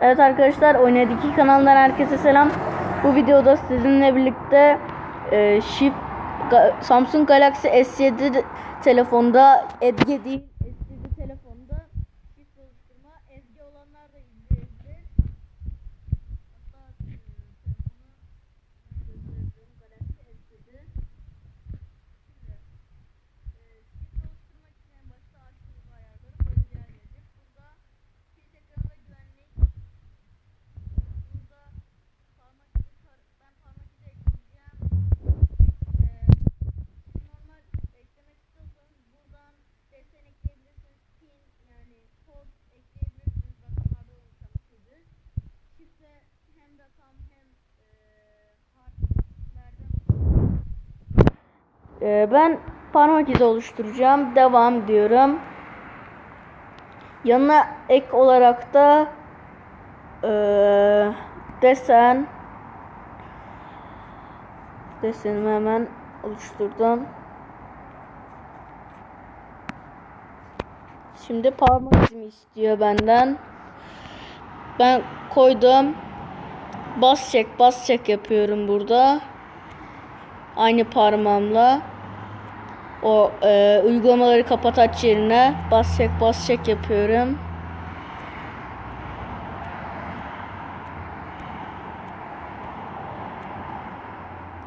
Evet arkadaşlar Oynadı 2 kanalından herkese selam. Bu videoda sizinle birlikte e, Shift Ga- Samsung Galaxy S7 de- telefonda Edge değil S7 telefonda shift oluşturma Edge olanlar da izleyebilir. Ee, ben parmak izi oluşturacağım. Devam diyorum. Yanına ek olarak da ee, desen desenimi hemen oluşturdum. Şimdi parmak izimi istiyor benden. Ben koydum. Bas çek bas çek yapıyorum burada. Aynı parmağımla. O e, uygulamaları kapat aç yerine bas çek bas çek yapıyorum.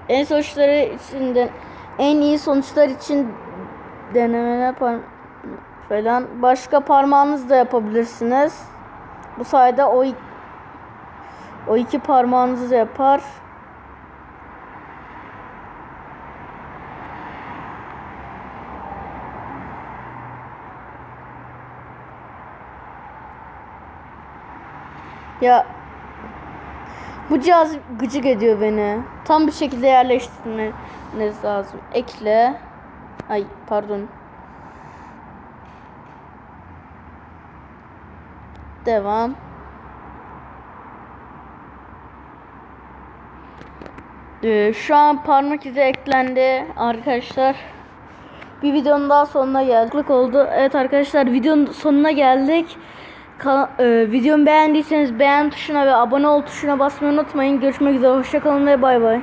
En sonuçları için de en iyi sonuçlar için denemeler falan başka parmağınızla yapabilirsiniz. Bu sayede o o iki parmağınızı yapar. Ya bu cihaz gıcık ediyor beni. Tam bir şekilde yerleştirmeniz lazım. Ekle. Ay pardon. Devam. Ee, şu an parmak izi eklendi arkadaşlar. Bir videonun daha sonuna geldik oldu. Evet arkadaşlar videonun sonuna geldik. Ka- e, videomu beğendiyseniz beğen tuşuna ve abone ol tuşuna basmayı unutmayın. Görüşmek üzere. Hoşçakalın ve bay bay.